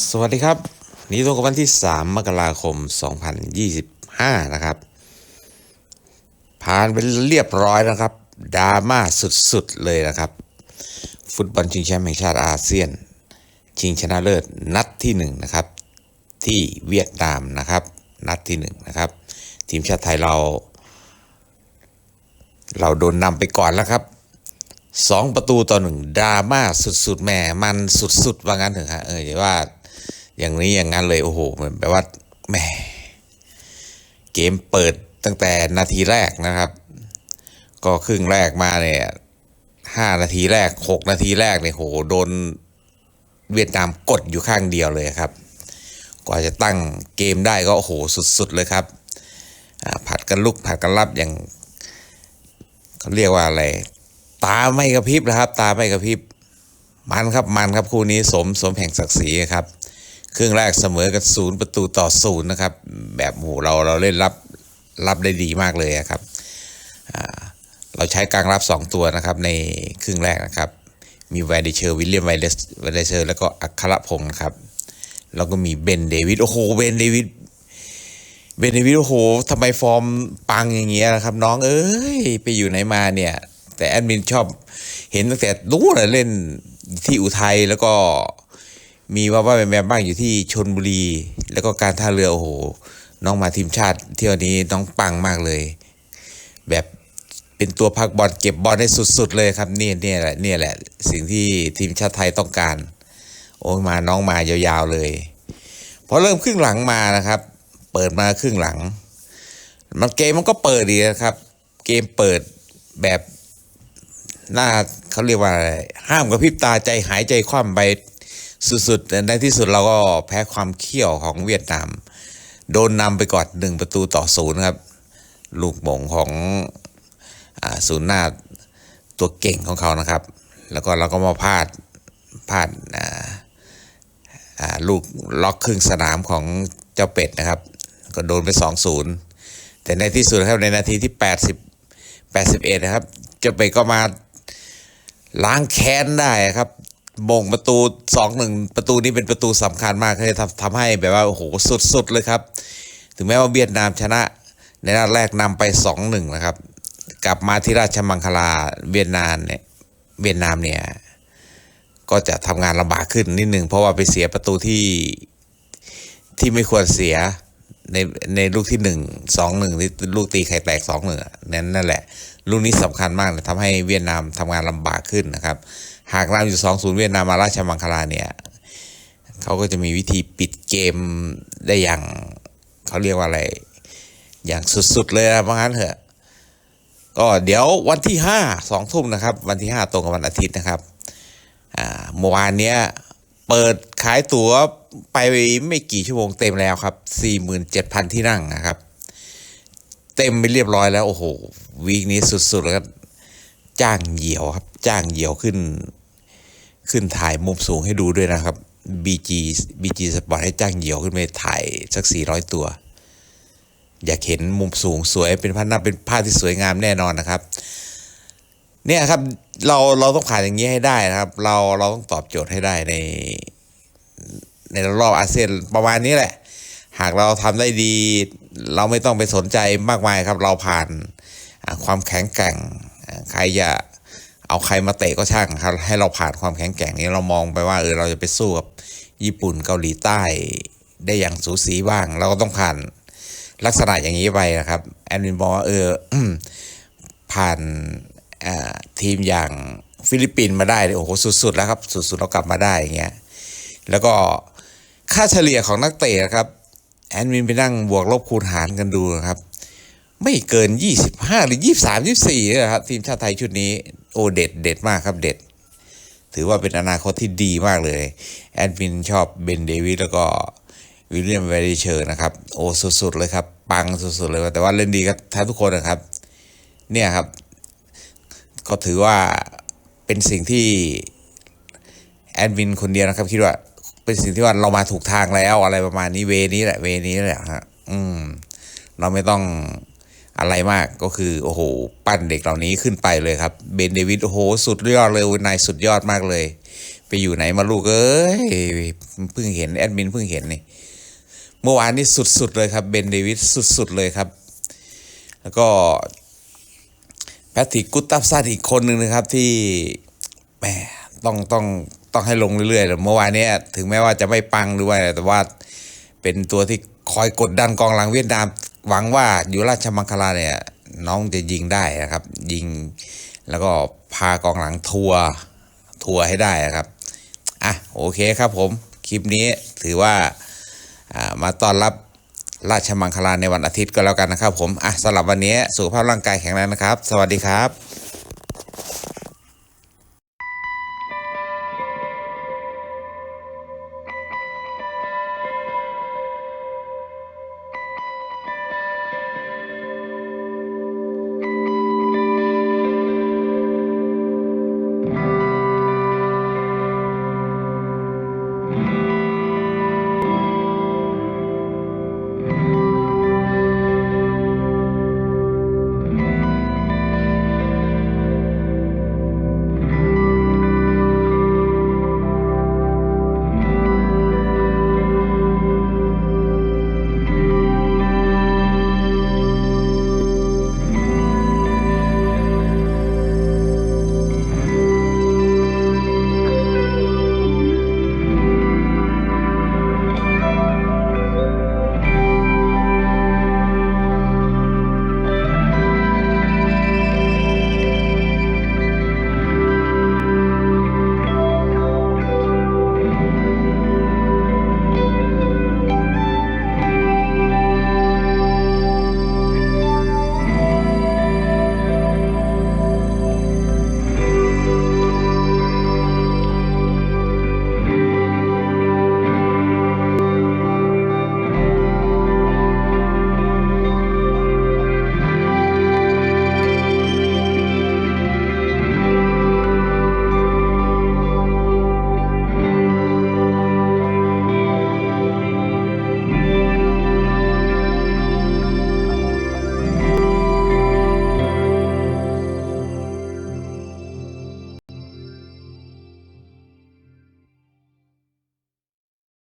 สวัสดีครับ นี่ตรงกับวันที่ 3 มกราคม 2025 นะครับ ผ่านไปเรียบร้อยนะครับดราม่าสุดๆเลยนะครับ ฟุตบอลชิงแชมป์แห่งชาติอาเซียน ชิงชนะเลิศนัดที่1นะครับที่เวียดนามนะครับ นัดที่1นะครับ ทีมชาติไทยเรา เราโดนนำไปก่อนแล้วครับสองประตูต่อหนึ่งดราม่าสุดๆแหมมันสุดๆว่างั้นเถอะฮะเอออย่าว่า อย่างนี้อย่างนั้นเลยโอ้โหเหมือนแบบว่าแหมเกมเปิดตั้งแต่นาทีแรกนะครับ ก็ครึ่งแรกมาเนี่ยห้านาทีแรกหกนาทีแรกเนี่ยโหโดนเวียดนามกดอยู่ข้างเดียวเลยครับ กว่าจะตั้งเกมได้ก็โอ้โหสุดๆเลยครับผัดกันลุกผัดกันรับอย่างเขาเรียกว่าอะไร ตาไม่กระพริบนะครับ ตาไม่กระพริบมันครับมันครับคู่นี้สมสมแห่งศักดิ์ศรีครับ ครึ่งแรกเสมอกันศูนย์ประตูต่อศูนย์นะครับ แบบโหเราเราเล่นรับรับได้ดีมากเลยครับ เราใช้กลางรับ 2 ตัวนะครับในครึ่งแรกนะครับ มีไวเดเชอร์วิลเลียมไวเดไวเดเชอร์แล้วก็อัครพงศ์นะครับแล้วก็มีเบนเดวิดโอ้โหเบนเดวิดเบนเดวิดโอ้โหทำไมฟอร์มปังอย่างเงี้ยนะครับ น้องเอ้ยไปอยู่ไหนมาเนี่ย แต่แอดมินชอบเห็นตั้งแต่นู้นนะเล่นที่อุทัยแล้วก็ มีว่าว่าแมบ้างอยู่ที่ชนบุรี แล้วก็การท่าเรือโอ้โห น้องมาทีมชาติ เที่ยวนี้น้องปังมากเลย แบบเป็นตัวพักบอลเก็บบอลได้สุด ๆ เลยครับนี่เนี่ยแหละเนี่ยแหละ สิ่งที่ทีมชาติไทยต้องการ โอ้มาน้องมายาวๆเลยพอเริ่มครึ่งหลังมานะครับ เปิดมาครึ่งหลัง มันเกมมันก็เปิดดีนะครับ เกมเปิดแบบหน้าเขาเรียกว่าอะไรห้ามกับพริบตาใจหายใจคว่ำไป สุดๆ ในที่สุดเราก็แพ้ความเขี้ยวของเวียดนาม โดนนำไปก่อนหนึ่งประตูต่อศูนย์ครับ ลูกหม่งของศูนย์หน้าตัวเก่งของเขานะครับ แล้วก็เราก็มาพลาดพลาดลูกล็อกครึ่งสนามของเจ้าเป็ดนะครับ ก็โดนไป2อศูนย์แต่ในที่สุดครับในนาทีที่ 80 81 นะครับ เจ้าเป็ดก็มาล้างแค้นได้ครับ มงประตูสองหนึ่งประตูนี้เป็นประตูสำคัญมากเลยทำทำให้แบบว่าโอ้โหสุดๆเลยครับ ถึงแม้ว่าเวียดนามชนะ ในนัดแรกนำไปสองหนึ่งนะครับ กลับมาที่ราชมังคลาเวียดนามเนี่ยเวียดนามเนี่ยก็จะทำงานลำบากขึ้นนิดหนึ่งเพราะว่าไปเสียประตูที่ที่ไม่ควรเสียในในลูกที่หนึ่งสองหนึ่งที่ลูกตีไข่แตกสองหนึ่งนั่นนั่นแหละ ลูกนี้สำคัญมากเลยทำให้เวียดนามทำงานลำบากขึ้นนะครับ หากนำอยู่สองศูนย์เวียดนามมาราชมังคลาเนี่ยเขาก็จะมีวิธีปิดเกมได้อย่างเขาเรียกว่าอะไร อย่างสุดๆเลยนะเพราะงั้นเถอะก็เดี๋ยววันที่ห้าสองทุ่มนะครับ วันที่ห้าตรงกับวันอาทิตย์นะครับอ่าเมื่อวานเนี้ยเปิดขายตั๋วไปไม่กี่ชั่วโมงเต็มแล้วครับสี่หมื่นเจ็ดพันที่นั่งนะครับ เต็มไปเรียบร้อยแล้ว โอ้โห วีคนี้สุดๆแล้วก็ จ้างเหยี่ยวครับ จ้างเหยี่ยวขึ้น ขึ้นถ่ายมุมสูงให้ดูด้วยนะครับ BG BG Sport ให้จ้างเหยี่ยวขึ้นไปถ่ายสัก 400 ตัว อยากเห็นมุมสูงสวยเป็นภาพหน้าเป็นภาพที่สวยงามแน่นอนนะครับ เนี่ยครับเราเราต้องผ่านอย่างนี้ให้ได้นะครับ เราเราต้องตอบโจทย์ให้ได้ใน ในรอบอาเซียนประมาณนี้แหละ หากเราทำได้ดี เราไม่ต้องไปสนใจมากมายครับ เราผ่านความแข็งแกร่ง ใครจะเอาใครมาเตะก็ช่างครับให้เราผ่านความแข็งแกร่งนี้เรามองไปว่าเออเราจะไปสู้กับญี่ปุ่นเกาหลีใต้ ได้อย่างสูสีบ้าง เราก็ต้องผ่านลักษณะอย่างนี้ไปนะครับแอนวินบอกว่าเออผ่านอ่าทีมอย่างฟิลิปปินส์มาได้โอ้โหสุดๆแล้วครับสุดๆเรากลับมาได้อย่างเงี้ยแล้วก็ค่าเฉลี่ยของนักเตะนะครับแอนวินไปนั่งบวกลบคูณหารกันดูนะครับ ไม่เกิน 25 หรือ 23 24เลยนะครับทีมชาติไทยชุดนี้โอเด็ดเด็ดมากครับเด็ด ถือว่าเป็นอนาคตที่ดีมากเลย แอดมินชอบเบนเดวิสแล้วก็วิลเลียมเวดิเชอร์นะครับ โอ้สุดๆเลยครับ ปังสุดๆเลยแต่ว่าเล่นดีกันทั้งทุกคนนะครับ เนี่ยครับ ก็ถือว่าเป็นสิ่งที่แอดมินคนเดียวนะครับ คิดว่าเป็นสิ่งที่ว่าเรามาถูกทางแล้วอะไรประมาณนี้เวนี้แหละเวนี้แหละฮะอืม เราไม่ต้อง อะไรมากก็คือโอ้โหปั้นเด็กเหล่านี้ขึ้นไปเลยครับเบนเดวิดโอ้โหสุดยอดเลยนายสุดยอดมากเลย ไปอยู่ไหนมาลูกเอ้ยเพิ่งเห็นแอดมินเพิ่งเห็นนี่เมื่อวานนี้สุดๆเลยครับเบนเดวิสสุดๆเลยครับ แล้วก็แพทริกกุตตับซันอีกคนหนึ่งนะครับที่แหมต้องต้องต้องให้ลงเรื่อยๆเมื่อวานนี้ถึงแม้ว่าจะไม่ปังด้วยแต่ว่าเป็นตัวที่คอยกดดันกองหลังเวียดนาม หวังว่าอยู่ราชมังคลาเนี่ยน้องจะยิงได้นะครับ ยิงแล้วก็พากองหลังทัวร์ทัวร์ให้ได้นะครับอะโอเคครับผมคลิปนี้ถือว่าามาต้อนรับราชมังคลาในวันอาทิตย์ก็แล้วกันนะครับผมอะสำหรับวันนี้สุขภาพร่างกายแข็งแรงนะครับ สวัสดีครับ